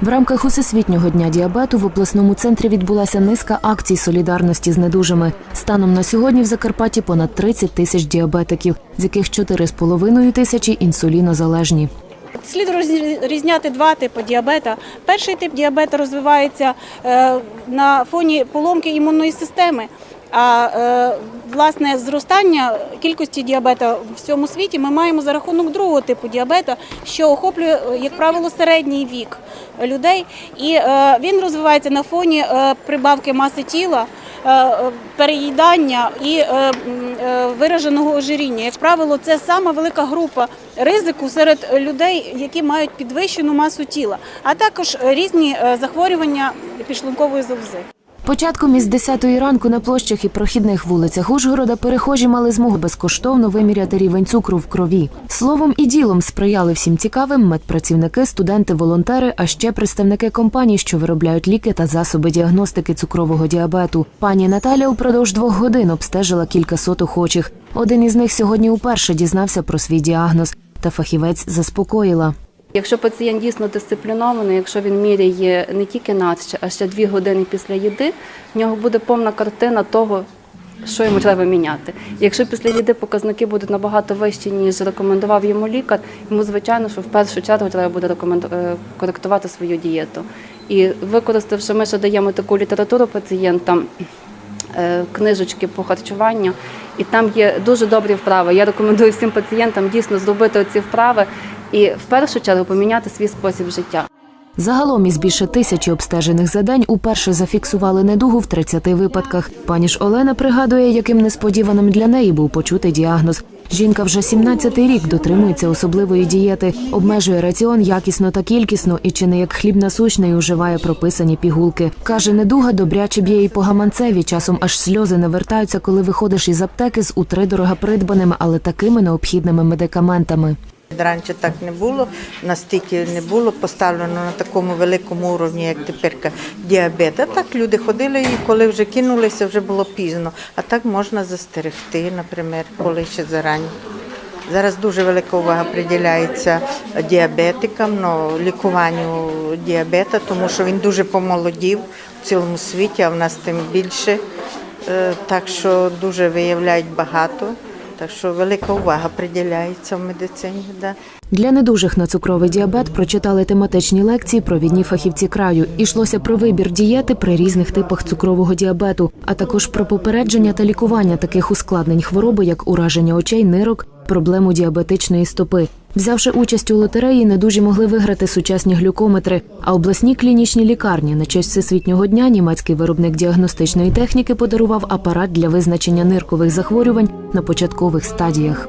В рамках Усесвітнього дня діабету в обласному центрі відбулася низка акцій солідарності з недужими. Станом на сьогодні в Закарпатті понад 30 тисяч діабетиків, з яких 4,5 тисячі інсулінозалежні. Слід розрізняти два типи діабета. Перший тип діабету розвивається е, на фоні поломки імунної системи. А е, власне зростання кількості діабета в всьому світі ми маємо за рахунок другого типу діабета, що охоплює, е, як правило, середній вік людей, і е, він розвивається на фоні прибавки маси тіла, переїдання і вираженого ожиріння. Як правило, це сама велика група ризику серед людей, які мають підвищену масу тіла, а також різні захворювання підшлункової залози. Початком із 10-ї ранку на площах і прохідних вулицях Ужгорода перехожі мали змогу безкоштовно виміряти рівень цукру в крові. Словом і ділом сприяли всім цікавим медпрацівники, студенти, волонтери, а ще представники компаній, що виробляють ліки та засоби діагностики цукрового діабету. Пані Наталя упродовж двох годин обстежила кількасот охочих. Один із них сьогодні уперше дізнався про свій діагноз, та фахівець заспокоїла. Якщо пацієнт дійсно дисциплінований, якщо він міряє не тільки надще, а ще дві години після їди, в нього буде повна картина того, що йому треба міняти. Якщо після їди показники будуть набагато вищі, ніж рекомендував йому лікар, йому звичайно, що в першу чергу треба буде рекоменду- е, коректувати свою дієту. І використавши, ми ще даємо таку літературу пацієнтам. е, Книжечки по харчуванню, і там є дуже добрі вправи. Я рекомендую всім пацієнтам дійсно зробити ці вправи і в першу чергу поміняти свій спосіб життя. Загалом із більше тисячі обстежених за день уперше зафіксували недугу в 30 випадках. Пані ж Олена пригадує, яким несподіваним для неї був почутий діагноз. Жінка вже 17-й рік дотримується особливої дієти, обмежує раціон якісно та кількісно і чи не як хліб насущний уживає прописані пігулки. Каже, недуга добряче б'є і по гаманцеві. Часом аж сльози навертаються, коли виходиш із аптеки з утридорога придбаними, але такими необхідними медикаментами. Раніше так не було, настільки не було поставлено на такому великому уровні, як тепер діабет. А так люди ходили і коли вже кинулися, вже було пізно. А так можна застерегти, наприклад, коли ще зарані. Зараз дуже велика увага приділяється діабетикам, ну, лікуванню діабета, тому що він дуже помолодів в цілому світі, а в нас тим більше. Е, Так що дуже виявляють багато. Так що велика увага приділяється в медицині. Да. Для недужих на цукровий діабет прочитали тематичні лекції провідні фахівці краю. Ішлося про вибір дієти при різних типах цукрового діабету, а також про попередження та лікування таких ускладнень хвороби, як ураження очей, нирок, проблему діабетичної стопи. Взявши участь у лотереї, недужі могли виграти сучасні глюкометри. А обласні клінічні лікарні на честь всесвітнього дня німецький виробник діагностичної техніки подарував апарат для визначення ниркових захворювань на початкових стадіях.